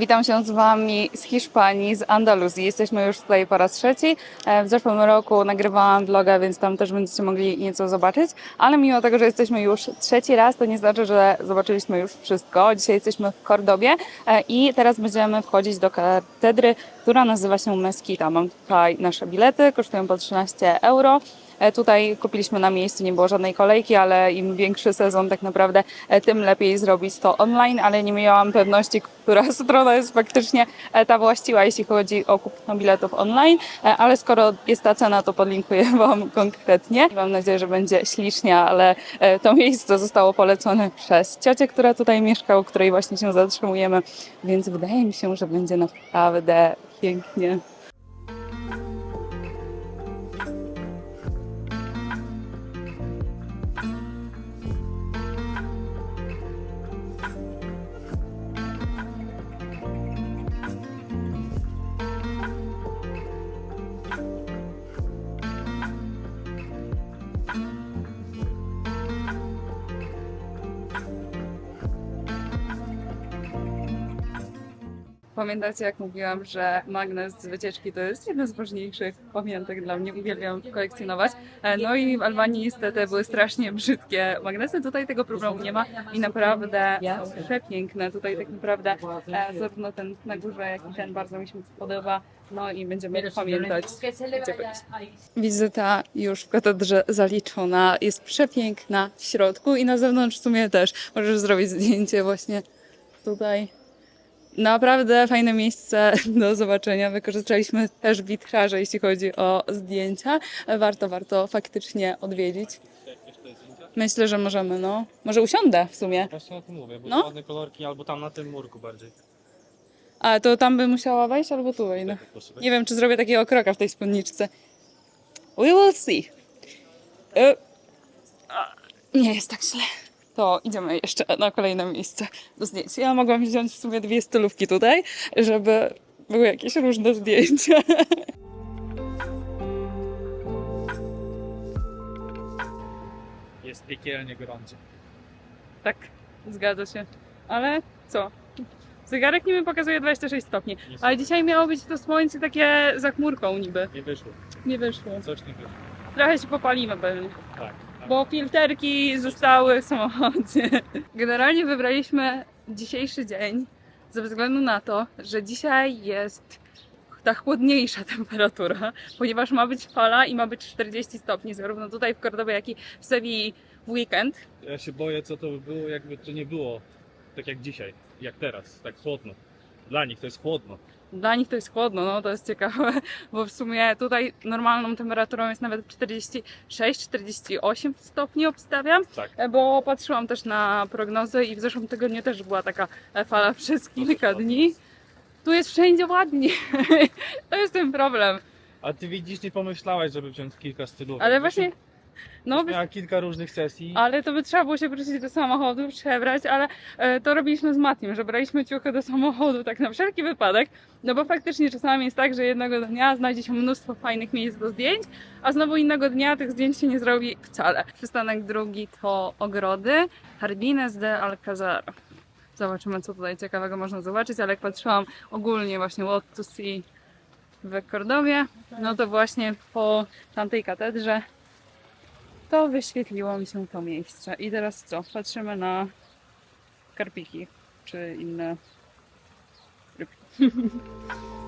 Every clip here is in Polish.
Witam się z Wami z Hiszpanii, z Andaluzji. Jesteśmy już tutaj po raz trzeci. E, W zeszłym roku nagrywałam vloga, więc tam też będziecie mogli nieco zobaczyć. Ale mimo tego, że jesteśmy już trzeci raz, to nie znaczy, że zobaczyliśmy już wszystko. Dzisiaj jesteśmy w Kordobie e, i teraz będziemy wchodzić do katedry, która nazywa się Mesquita. Mam tutaj nasze bilety, kosztują po 13 euro. E, Tutaj kupiliśmy na miejscu, nie było żadnej kolejki, ale im większy sezon tak naprawdę, e, tym lepiej zrobić to online, ale nie miałam pewności, która strona jest faktycznie e, ta właściwa, jeśli chodzi o kupno biletów online, ale skoro jest ta cena, to podlinkuję Wam konkretnie. Mam nadzieję, że będzie ślicznie, ale to miejsce zostało polecone przez ciocię, która tutaj mieszka, u której właśnie się zatrzymujemy, więc wydaje mi się, że będzie naprawdę pięknie. Pamiętacie, jak mówiłam, że magnes z wycieczki to jest jedna z ważniejszych pamiątek dla mnie. Uwielbiam kolekcjonować. E, No i w Albanii niestety były strasznie brzydkie magnesy. Tutaj tego problemu nie ma i naprawdę są przepiękne. Tutaj tak naprawdę e, zarówno ten na górze, jak i ten bardzo mi się podoba. No i będziemy pamiętać, gdzie. Wizyta już w katedrze zaliczona. Jest przepiękna w środku i na zewnątrz w sumie też. Możesz zrobić zdjęcie właśnie tutaj. Naprawdę fajne miejsce do zobaczenia. Wykorzystaliśmy też witraże, jeśli chodzi o zdjęcia. Warto, warto faktycznie odwiedzić. Myślę, że możemy, no. Może usiądę w sumie. Właśnie o tym mówię, bo No. ładne kolorki albo tam na tym murku bardziej. A to tam by musiała wejść albo tu wejdę. Nie wiem, czy zrobię takiego kroka w tej spódniczce. We will see. E, a, Nie jest tak źle. To idziemy jeszcze na kolejne miejsce do zdjęć. Ja mogłam wziąć w sumie dwie stylówki tutaj, żeby były jakieś różne zdjęcia. Jest piekielnie gorąco. Tak, zgadza się. Ale co? Zegarek niby pokazuje 26 stopni, ale dzisiaj miało być to słońce takie za chmurką niby. Nie wyszło. Nie wyszło. Coś nie wyszło. Trochę się popalimy pewnie. Tak. Bo filterki zostały w samochodzie. Generalnie wybraliśmy dzisiejszy dzień ze względu na to, że dzisiaj jest ta chłodniejsza temperatura, ponieważ ma być fala i ma być 40 stopni, zarówno tutaj w Kordobie, jak i w Sewilli w weekend. Ja się boję, co to by było, jakby to nie było tak jak dzisiaj, jak teraz, tak chłodno. Dla nich to jest chłodno. Dla nich to jest chłodno, no to jest ciekawe, bo w sumie tutaj normalną temperaturą jest nawet 46-48 stopni obstawiam. Tak. E, Bo patrzyłam też na prognozy i w zeszłym tygodniu też była taka fala przez kilka ładnie. dni. Tu jest wszędzie ładnie. to jest ten problem. A ty widzisz, nie pomyślałaś, żeby wziąć kilka stylów. Ale właśnie, no, Miała kilka różnych sesji. ale to by trzeba było się wrócić do samochodu, przebrać, ale e, to robiliśmy z Matiem, że braliśmy ciuchy do samochodu tak na wszelki wypadek, no bo faktycznie czasami jest tak, że jednego dnia znajdzie się mnóstwo fajnych miejsc do zdjęć, a znowu innego dnia tych zdjęć się nie zrobi wcale. Przystanek drugi to ogrody Jardines de Alcazar. Zobaczymy, co tutaj ciekawego można zobaczyć, ale jak patrzyłam ogólnie właśnie what to see w Kordowie, no to właśnie po tamtej katedrze to wyświetliło mi się to miejsce. I teraz co? Patrzymy na karpiki czy inne rybki.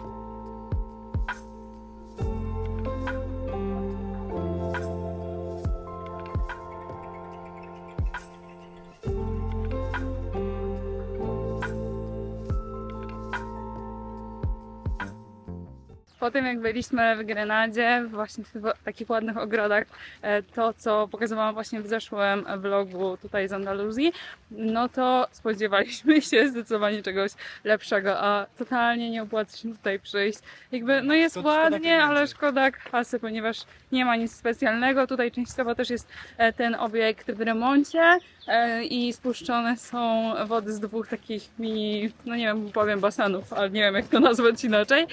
Po tym jak byliśmy w Grenadzie, właśnie w takich ładnych ogrodach, e, to co pokazywałam właśnie w zeszłym vlogu tutaj z Andaluzji, no to spodziewaliśmy się zdecydowanie czegoś lepszego, a totalnie nie opłaca się tutaj przyjść. Jakby, no jest szkoda ładnie, ale szkoda kasy, ponieważ nie ma nic specjalnego. Tutaj częściowo też jest e, ten obiekt w remoncie e, i spuszczone są wody z dwóch takich mini, no nie wiem, powiem basenów, ale nie wiem jak to nazwać inaczej.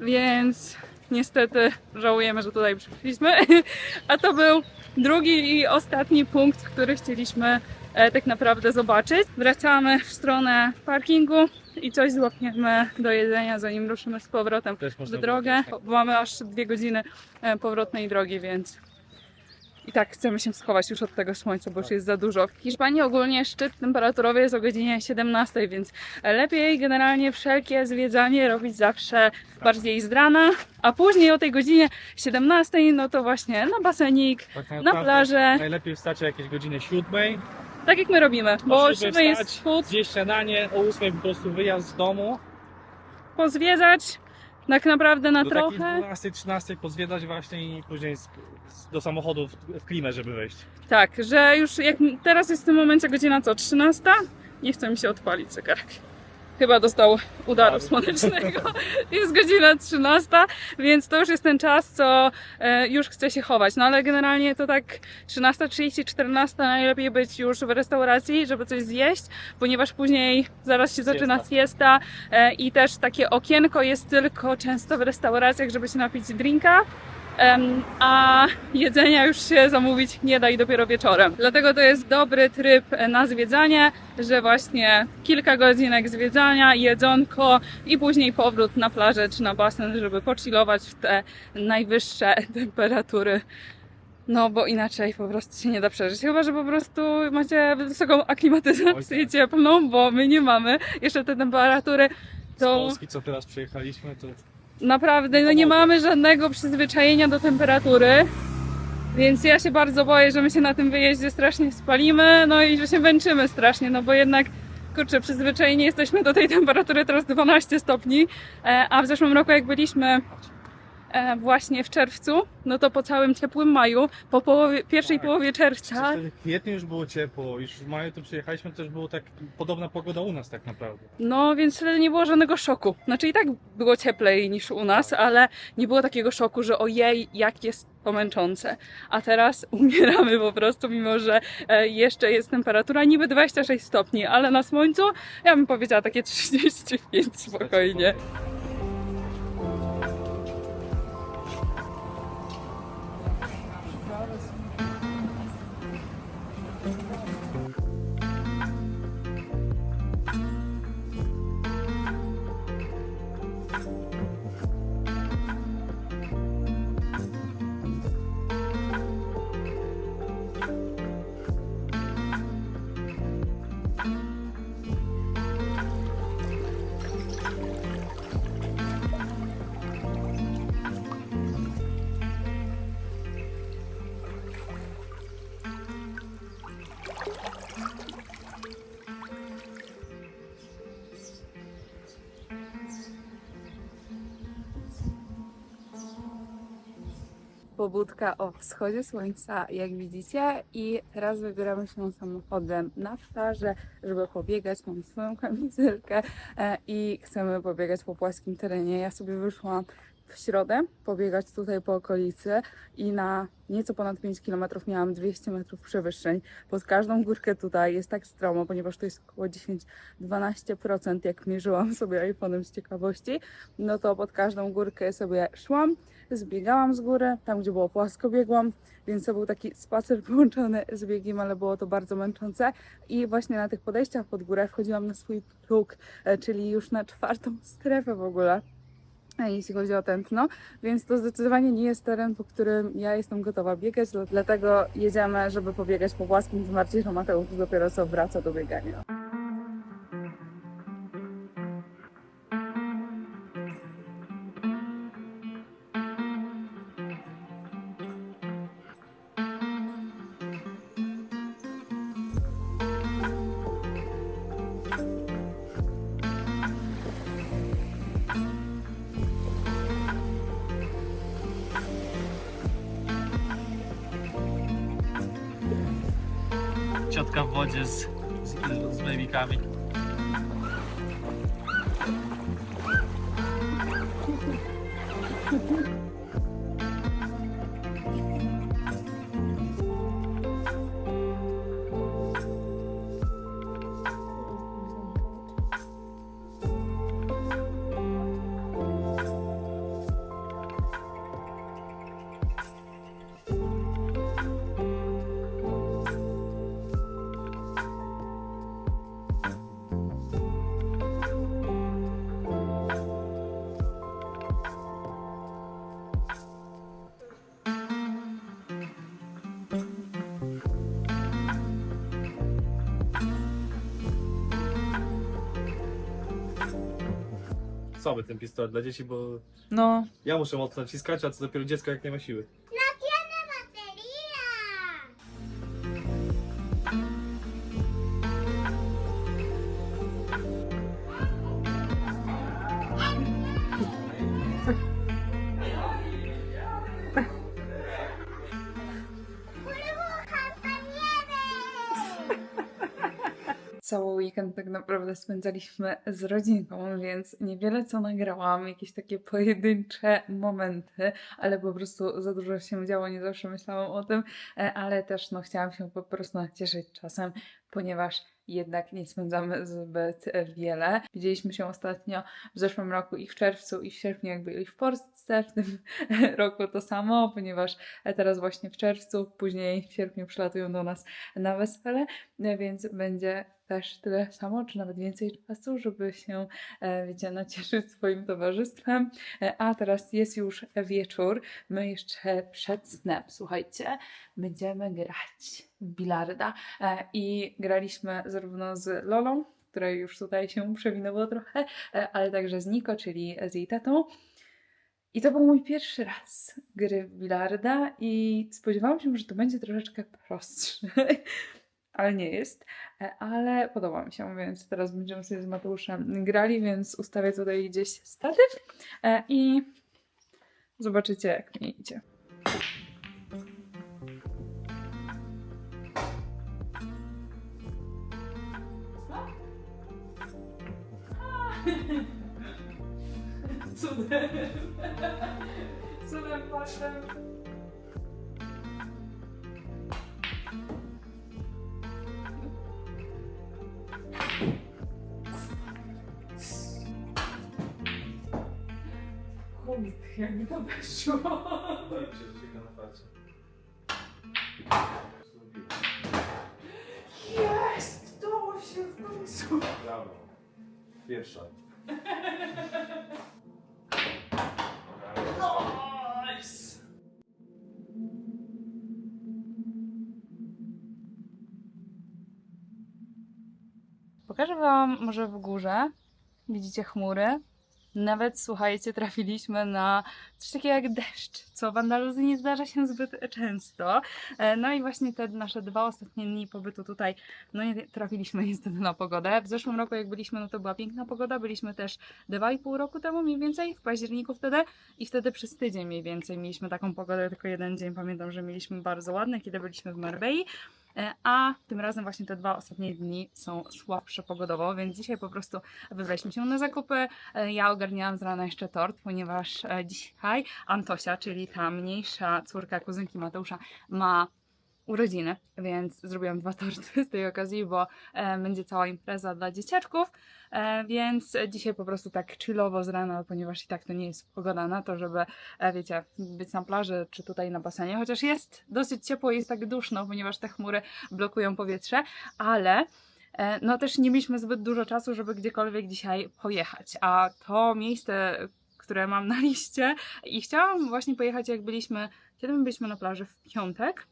Więc niestety żałujemy, że tutaj przyszliśmy. A to był drugi i ostatni punkt, który chcieliśmy e, tak naprawdę zobaczyć. Wracamy w stronę parkingu i coś złapiemy do jedzenia, zanim ruszymy z powrotem w drogę, było- bo mamy aż dwie godziny e, powrotnej drogi, więc i tak chcemy się schować już od tego słońca, bo już jest za dużo. W Hiszpanii ogólnie szczyt temperaturowy jest o godzinie 17, więc lepiej generalnie wszelkie zwiedzanie robić zawsze bardziej z rana, a później o tej godzinie 17, no to właśnie na basenik, Tak na naprawdę plażę, Najlepiej wstać o jakieś godzinie siódmej, tak jak my robimy, bo o 7 siódmej jest food, zjeść śniadanie, o ósmej po prostu wyjazd z domu. pozwiedzać, tak naprawdę na do takiej trochę. 12-13 pozwiedzać właśnie i później z, z, do samochodu w, w klimę, żeby wejść. Tak, że już jak teraz jest w tym momencie godzina co, 13? Nie chce mi się odpalić zegarek. Chyba dostał udaru słonecznego. Jest godzina 13, więc to już jest ten czas, co e, już chce się chować. No ale generalnie to tak 13.30, 14 najlepiej być już w restauracji, żeby coś zjeść, ponieważ później zaraz się zaczyna Siesta. siesta e, i też takie okienko jest tylko często w restauracjach, żeby się napić drinka. A jedzenia już się zamówić nie da i dopiero wieczorem. Dlatego to jest dobry tryb na zwiedzanie, że właśnie kilka godzinek zwiedzania, jedzonko i później powrót na plażę czy na basen, żeby pochillować w te najwyższe temperatury. No bo inaczej po prostu się nie da przeżyć. Chyba, że po prostu macie wysoką aklimatyzację tak. cieplną, bo my nie mamy jeszcze te temperatury. Z To Polski, co teraz przyjechaliśmy, to Naprawdę, no nie mamy żadnego przyzwyczajenia do temperatury. Więc ja się bardzo boję, że my się na tym wyjeździe strasznie spalimy, no i że się męczymy strasznie, no bo jednak, kurczę, przyzwyczajeni jesteśmy do tej temperatury teraz 12 stopni, e, a w zeszłym roku jak byliśmy właśnie w czerwcu, no to po całym ciepłym maju, po połowie, pierwszej Tak. połowie czerwca, wtedy w kwietniu już było ciepło, już w maju tu przyjechaliśmy, też było tak podobna pogoda u nas tak naprawdę. no więc wtedy nie było żadnego szoku. Znaczy i tak było cieplej niż u nas, ale nie było takiego szoku, że ojej, jak jest to męczące. A teraz umieramy po prostu, mimo że e, jeszcze jest temperatura niby 26 stopni, ale na słońcu ja bym powiedziała takie 35 spokojnie. Pobudka o wschodzie słońca, jak widzicie. I teraz wybieramy się samochodem na plażę, żeby pobiegać. Mam swoją kamizelkę e, i chcemy pobiegać po płaskim terenie. Ja sobie wyszłam w środę pobiegać tutaj po okolicy i na nieco ponad 5 km miałam 200 metrów przewyższeń. Pod każdą górkę tutaj jest tak stromo, ponieważ to jest około 10-12%, jak mierzyłam sobie iPhone'em z ciekawości, no to pod każdą górkę sobie szłam zbiegałam z góry, tam gdzie było płasko biegłam, więc to był taki spacer połączony z biegiem, ale było to bardzo męczące. I właśnie na tych podejściach pod górę wchodziłam na swój próg, e, czyli już na czwartą strefę w ogóle. e, Jeśli chodzi o tętno, więc to zdecydowanie nie jest teren, po którym ja jestem gotowa biegać, dl- dlatego jedziemy, żeby pobiegać po płaskim, tym bardziej, że Mateusz dopiero co wraca do biegania. Słaby ten pistolet dla dzieci, bo No, ja muszę mocno naciskać, a co dopiero dziecko jak nie ma siły. Cały weekend tak naprawdę spędzaliśmy z rodzinką, więc niewiele co nagrałam, jakieś takie pojedyncze momenty, ale po prostu za dużo się działo, nie zawsze myślałam o tym, e, ale też no, chciałam się po prostu nacieszyć czasem, ponieważ jednak nie spędzamy zbyt wiele. Widzieliśmy się ostatnio w zeszłym roku i w czerwcu, i w sierpniu, jak byli w Polsce. W tym roku to samo, ponieważ e, teraz właśnie w czerwcu, później w sierpniu przylatują do nas na wesele, więc będzie też tyle samo, czy nawet więcej czasu, żeby się, e, wiecie, nacieszyć swoim towarzystwem. E, A teraz jest już wieczór. My jeszcze przed snem, słuchajcie, będziemy grać w bilarda E, i graliśmy zarówno z Lolą, która już tutaj się przewinęło trochę, ale także z Niko, czyli z jej tatą. I to był mój pierwszy raz gry w bilarda i spodziewałam się, że to będzie troszeczkę prostsze, ale nie jest. E, Ale podoba mi się, więc teraz będziemy sobie z Mateuszem grali, więc ustawię tutaj gdzieś statyw e, i zobaczycie jak mi idzie. Cudem. Cudem faktem. Chomik, jak mi to weszło. Wam może w górze. Widzicie chmury? Nawet, słuchajcie, trafiliśmy na coś takiego jak deszcz, co w Andaluzji nie zdarza się zbyt często. E, No i właśnie te nasze dwa ostatnie dni pobytu tutaj, no nie trafiliśmy niestety na pogodę. W zeszłym roku jak byliśmy, no to była piękna pogoda. Byliśmy też dwa i pół roku temu mniej więcej, w październiku wtedy. I wtedy przez tydzień mniej więcej mieliśmy taką pogodę, tylko jeden dzień pamiętam, że mieliśmy bardzo ładne, kiedy byliśmy w Marbei. E, A tym razem właśnie te dwa ostatnie dni są słabsze pogodowo, więc dzisiaj po prostu wybraliśmy się na zakupy. E, Ja ogarniałam z rana jeszcze tort, ponieważ e, dzisiaj Antosia, czyli ta mniejsza córka kuzynki Mateusza, ma urodziny, więc zrobiłam dwa torty z tej okazji, bo e, będzie cała impreza dla dzieciaczków, e, więc dzisiaj po prostu tak chillowo z rana, ponieważ i tak to nie jest pogoda na to, żeby, e, wiecie, być na plaży czy tutaj na basenie, chociaż jest dosyć ciepło i jest tak duszno, ponieważ te chmury blokują powietrze, ale e, no też nie mieliśmy zbyt dużo czasu, żeby gdziekolwiek dzisiaj pojechać, a to miejsce, które mam na liście i chciałam właśnie pojechać jak byliśmy, kiedy my byliśmy na plaży? W piątek,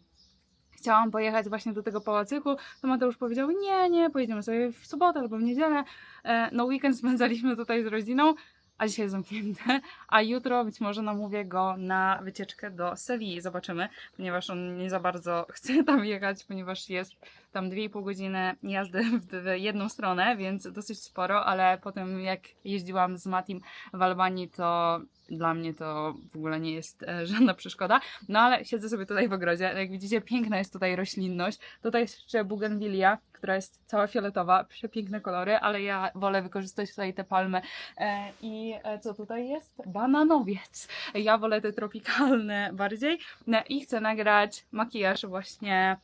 chciałam pojechać właśnie do tego pałacyku, to Mateusz powiedział, nie, nie, pojedziemy sobie w sobotę albo w niedzielę. E, No weekend spędzaliśmy tutaj z rodziną, a dzisiaj jest zamknięte, a jutro być może namówię go na wycieczkę do Sewilli, zobaczymy, ponieważ on nie za bardzo chce tam jechać, ponieważ jest tam 2,5 godziny jazdy w jedną stronę, więc dosyć sporo, ale potem jak jeździłam z Matim w Albanii, to dla mnie to w ogóle nie jest e, żadna przeszkoda. No ale siedzę sobie tutaj w ogrodzie. Jak widzicie, piękna jest tutaj roślinność. Tutaj jest jeszcze bugenwilia, która jest cała fioletowa, przepiękne kolory, ale ja wolę wykorzystać tutaj te palmy. E, I e, co tutaj jest? Bananowiec. Ja wolę te tropikalne bardziej. No, I chcę nagrać makijaż właśnie,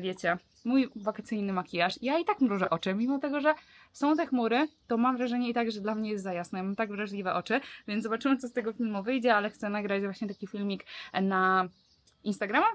wiecie, mój wakacyjny makijaż. Ja i tak mrużę oczy, mimo tego, że są te chmury, to mam wrażenie i tak, że dla mnie jest za jasno. Ja mam tak wrażliwe oczy, więc zobaczymy, co z tego filmu wyjdzie, ale chcę nagrać właśnie taki filmik na Instagrama,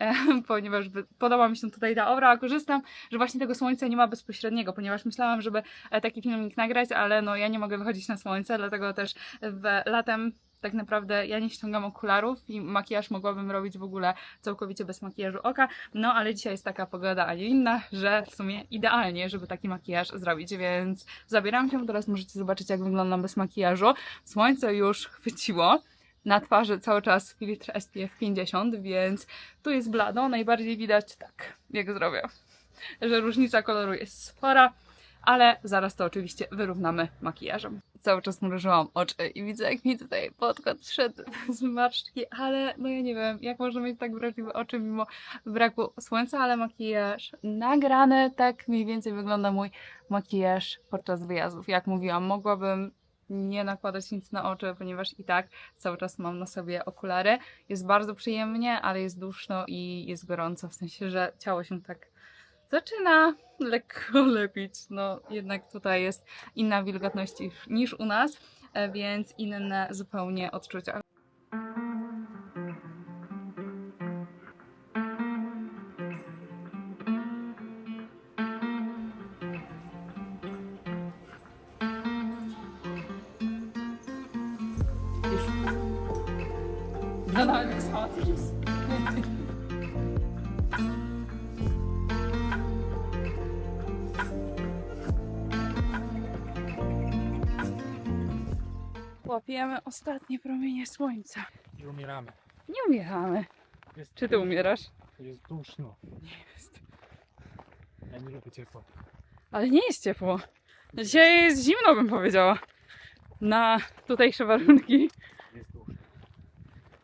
ponieważ podoba mi się tutaj ta aura, a korzystam, że właśnie tego słońca nie ma bezpośredniego, ponieważ myślałam, żeby e, taki filmik nagrać, ale no ja nie mogę wychodzić na słońce, dlatego też w latem tak naprawdę ja nie ściągam okularów i makijaż mogłabym robić w ogóle całkowicie bez makijażu oka, no ale dzisiaj jest taka pogoda, a nie inna, że w sumie idealnie, żeby taki makijaż zrobić, więc zabieram się, teraz możecie zobaczyć jak wyglądam bez makijażu. Słońce już chwyciło, na twarzy cały czas filtr SPF 50, więc tu jest blado, najbardziej widać tak, jak zrobię, że różnica koloru jest spora, ale zaraz to oczywiście wyrównamy makijażem. Cały czas mrużyłam oczy i widzę, jak mi tutaj podkład wszedł z marszczki, ale no ja nie wiem, jak można mieć tak wrażliwe oczy mimo braku słońca, ale makijaż nagrany, tak mniej więcej wygląda mój makijaż podczas wyjazdów. Jak mówiłam, mogłabym nie nakładać nic na oczy, ponieważ i tak cały czas mam na sobie okulary. Jest bardzo przyjemnie, ale jest duszno i jest gorąco, w sensie, że ciało się tak zaczyna lekko lepić. No jednak tutaj jest inna wilgotność niż- u nas, e, więc inne zupełnie odczucia. Już. No nawet Łapiemy ostatnie promienie słońca. I umieramy. Nie umieramy. Jest, Czy ty umierasz? Jest duszno. Jest. Ja nie lubię ciepła. Ale nie jest ciepło. Dzisiaj jest zimno, bym powiedziała. Na tutejsze warunki. Jest duszno.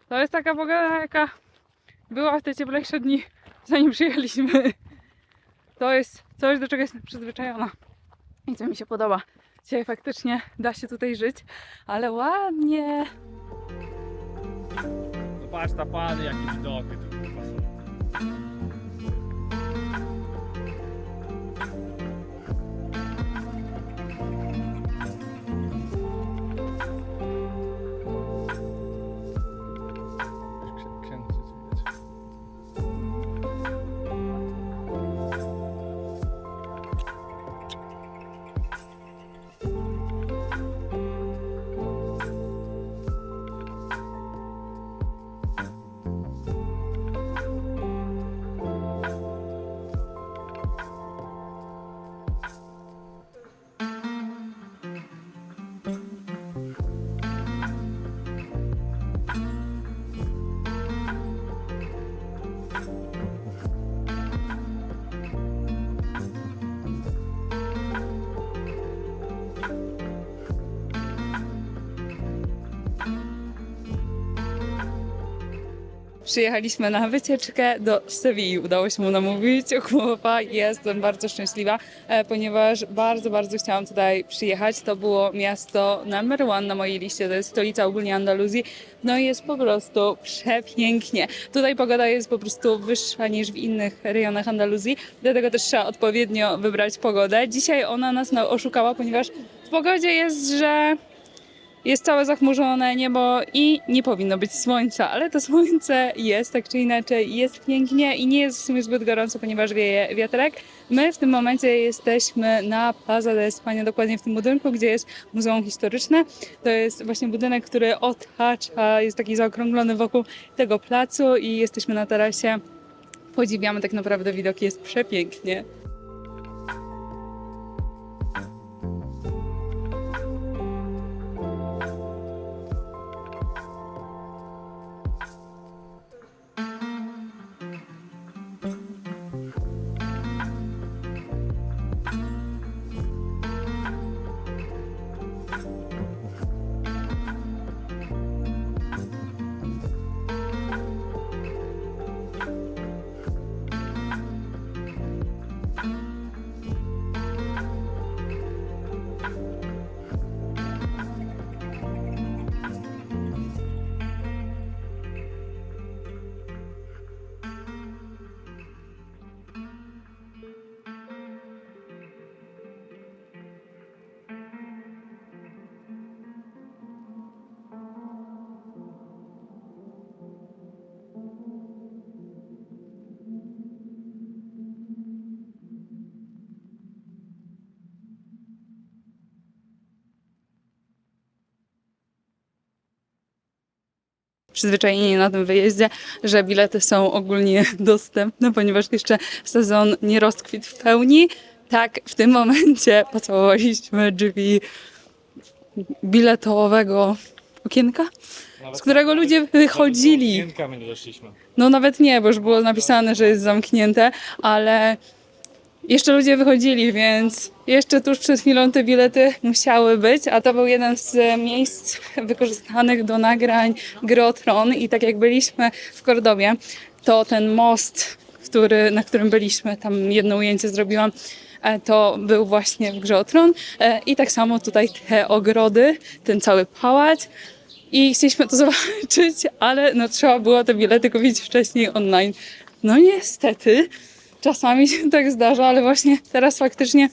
To jest taka pogoda, jaka była w te cieplejsze dni, zanim przyjechaliśmy. To jest coś, do czego jestem przyzwyczajona. I co mi się podoba. Dzisiaj faktycznie da się tutaj żyć, ale ładnie. Zobacz tapany, jakie widoki tu Przyjechaliśmy na wycieczkę do Sewilli. Udało się mu namówić chłopa jestem bardzo szczęśliwa, e, ponieważ bardzo, bardzo chciałam tutaj przyjechać. To było miasto number one na mojej liście, to jest stolica ogólnie Andaluzji. No i jest po prostu przepięknie. Tutaj pogoda jest po prostu wyższa niż w innych rejonach Andaluzji, dlatego też trzeba odpowiednio wybrać pogodę. Dzisiaj ona nas oszukała, ponieważ w pogodzie jest, że jest całe zachmurzone niebo i nie powinno być słońca, ale to słońce jest tak czy inaczej, jest pięknie i nie jest w sumie zbyt gorąco, ponieważ wieje wiatrek. My w tym momencie jesteśmy na Plaza de España, dokładnie w tym budynku, gdzie jest Muzeum Historyczne. To jest właśnie budynek, który otacza, jest taki zaokrąglony wokół tego placu i jesteśmy na tarasie. Podziwiamy tak naprawdę widok, jest przepięknie. Przyzwyczajeni na tym wyjeździe, że bilety są ogólnie dostępne, ponieważ jeszcze sezon nie rozkwitł w pełni. Tak, w tym momencie pocałowaliśmy drzwi biletowego okienka. Nawet Z którego ludzie nawet wychodzili. Okienka nie doszliśmy. No nawet nie, bo już było napisane, że jest zamknięte, ale jeszcze ludzie wychodzili, więc jeszcze tuż przed chwilą te bilety musiały być, a to był jeden z miejsc wykorzystanych do nagrań gry o Tron. I tak jak byliśmy w Kordobie, to ten most, który, na którym byliśmy, tam jedno ujęcie zrobiłam, e, to był właśnie w grze o Tron. E, i tak samo tutaj te ogrody, ten cały pałac. I chcieliśmy to zobaczyć, ale no trzeba było te bilety kupić wcześniej online. No niestety, czasami się tak zdarza, ale właśnie teraz faktycznie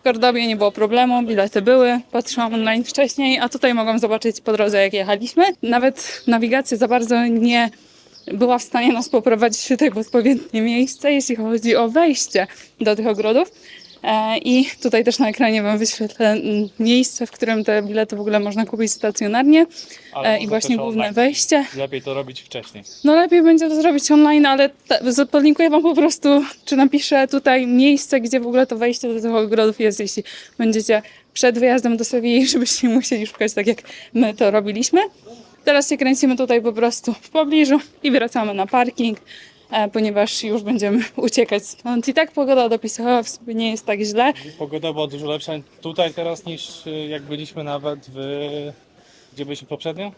w Kordobie nie było problemu, bilety były, patrzyłam online wcześniej, a tutaj mogłam zobaczyć po drodze jak jechaliśmy. Nawet nawigacja za bardzo nie była w stanie nas poprowadzić tutaj w odpowiednie miejsce, jeśli chodzi o wejście do tych ogrodów. E, I tutaj też na ekranie Wam wyświetlę miejsce, w którym te bilety w ogóle można kupić stacjonarnie Ale e, i właśnie główne online. wejście. Lepiej to robić wcześniej. No lepiej będzie to zrobić online, ale podlinkuję Wam po prostu, czy napiszę tutaj miejsce, gdzie w ogóle to wejście do tych ogrodów jest, jeśli będziecie przed wyjazdem do Sewilli, żebyście nie musieli szukać tak jak my to robiliśmy. Teraz się kręcimy tutaj po prostu w pobliżu i wracamy na parking, ponieważ już będziemy uciekać stąd. I tak pogoda dopisała, w sumie nie jest tak źle. Pogoda była dużo lepsza tutaj teraz niż y, jak byliśmy nawet w... Gdzie byliśmy poprzednio?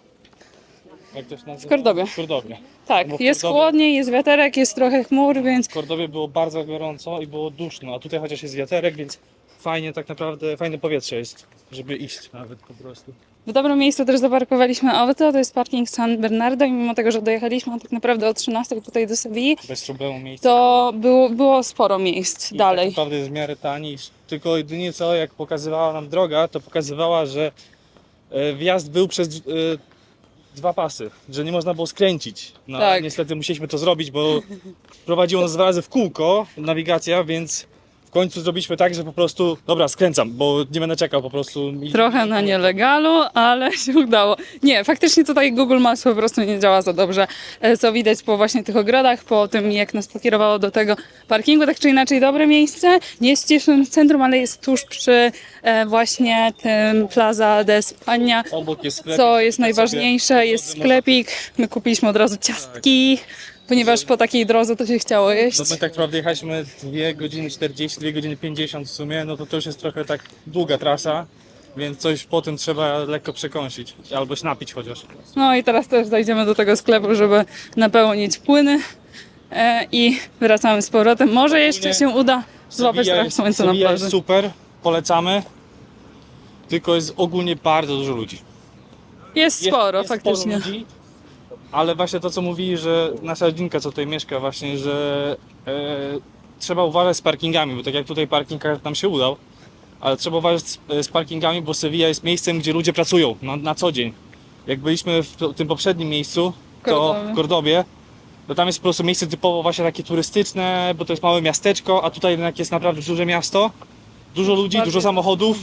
Jak to się nazywa? W Kordobie. W Kordobie. Tak, Bo w jest chłodniej, jest wiaterek, jest trochę chmur, więc W Kordowie było bardzo gorąco i było duszno, a tutaj chociaż jest wiaterek, więc fajnie tak naprawdę, fajne powietrze jest, żeby iść nawet po prostu. W dobrym miejscu też zaparkowaliśmy auto, to jest parking San Bernardo i mimo tego, że dojechaliśmy tak naprawdę o 13 tutaj do Sewilli, Bez problemu miejsce. to było, było sporo miejsc I dalej. Tak naprawdę jest w miarę tani, tylko jedynie co, jak pokazywała nam droga, to pokazywała, że e, wjazd był przez e, dwa pasy, że nie można było skręcić. No, Tak. Niestety musieliśmy to zrobić, bo prowadziło nas dwa razy w kółko nawigacja, więc końcu zrobiliśmy tak, że po prostu, dobra, skręcam, bo nie będę czekał po prostu. I- Trochę na nielegalu, ale się udało. Nie, faktycznie tutaj Google Maps po prostu nie działa za dobrze, e, co widać po właśnie tych ogrodach, po tym jak nas pokierowało do tego parkingu, tak czy inaczej dobre miejsce. Nie jest w centrum, ale jest tuż przy e, właśnie tym Plaza de España. Obok jest sklep. Co jest sobie- najważniejsze, jest sklepik. My kupiliśmy od razu ciastki, ponieważ po takiej drodze to się chciało jeść. No my tak naprawdę jechaliśmy 2 godziny 40, 2 godziny 50 w sumie, no to to już jest trochę tak długa trasa, więc coś po tym trzeba lekko przekąsić, albo się napić chociaż. No i teraz też dojdziemy do tego sklepu, żeby napełnić płyny e, i wracamy z powrotem. Może jeszcze się uda złapać Sevilla trochę jest- słońca na Sevilla plaży. jest super, polecamy, tylko jest ogólnie bardzo dużo ludzi. Jest Jest- sporo, jest faktycznie. Sporo ludzi, ale właśnie to co mówi, że nasza rodzinka co tutaj mieszka właśnie, że e, trzeba uważać z parkingami, bo tak jak tutaj parking nam się udał, ale trzeba uważać z, z parkingami, bo Sevilla jest miejscem, gdzie ludzie pracują na, na co dzień. Jak byliśmy w tym poprzednim miejscu, to w Kordobie, to tam jest po prostu miejsce typowo właśnie takie turystyczne, bo to jest małe miasteczko, a tutaj jednak jest naprawdę duże miasto, dużo ludzi, dużo samochodów,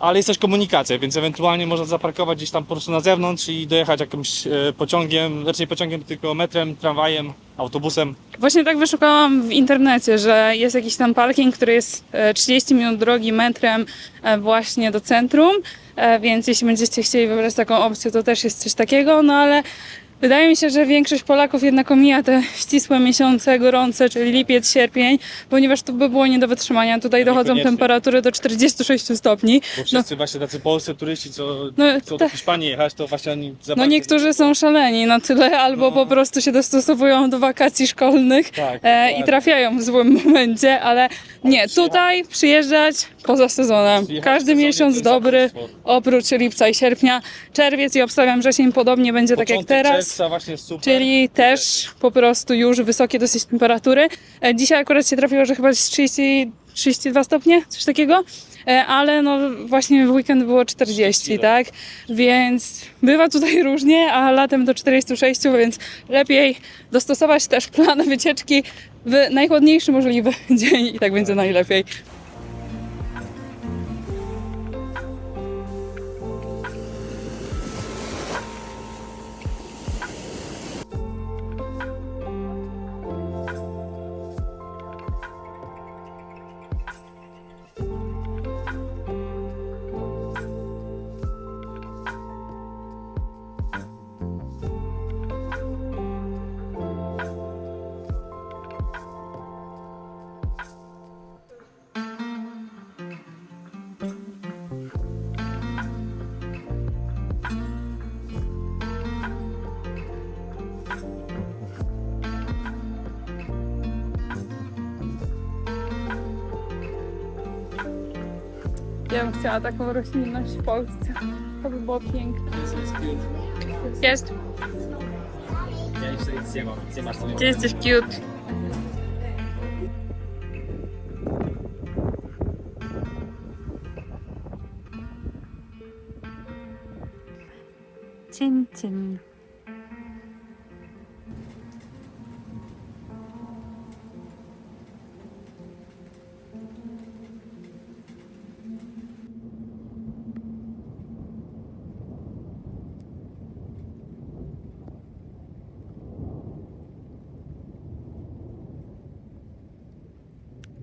ale jest też komunikacja, więc ewentualnie można zaparkować gdzieś tam po prostu na zewnątrz i dojechać jakimś e, pociągiem, nie pociągiem, tylko metrem, tramwajem, autobusem. Właśnie tak wyszukałam w internecie, że jest jakiś tam parking, który jest e, 30 minut drogi metrem e, właśnie do centrum, e, więc jeśli będziecie chcieli wybrać taką opcję, to też jest coś takiego, no ale wydaje mi się, że większość Polaków jednak omija te ścisłe miesiące gorące, czyli lipiec, sierpień, ponieważ tu by było nie do wytrzymania. Tutaj No dochodzą niekoniecznie. temperatury do 46 stopni. Bo wszyscy właśnie tacy polscy turyści, co No, chcą do tak. Hiszpanii jechać, to właśnie oni za No bardzo- niektórzy są szaleni na tyle, albo No. po prostu się dostosowują do wakacji szkolnych Tak, e, i dokładnie. trafiają w złym momencie, ale nie, tutaj przyjeżdżać poza sezonem. Każdy miesiąc dobry, oprócz lipca i sierpnia. Czerwiec i obstawiam wrzesień podobnie będzie tak jak teraz. właśnie super. Czyli też po prostu już wysokie dosyć temperatury. E, Dzisiaj akurat się trafiło, że chyba jest 30, 32 stopnie, coś takiego. E, Ale no właśnie w weekend było 40, tak? Więc bywa tutaj różnie, a latem do 46, więc lepiej dostosować też plan wycieczki w najchłodniejszy możliwy dzień i tak będzie najlepiej. Ja bym chciała taką roślinność w Polsce. To by było piękne. Jest. Ja jeszcze nic nie mam, nic nie masz Ty jesteś cute. Cin, cin.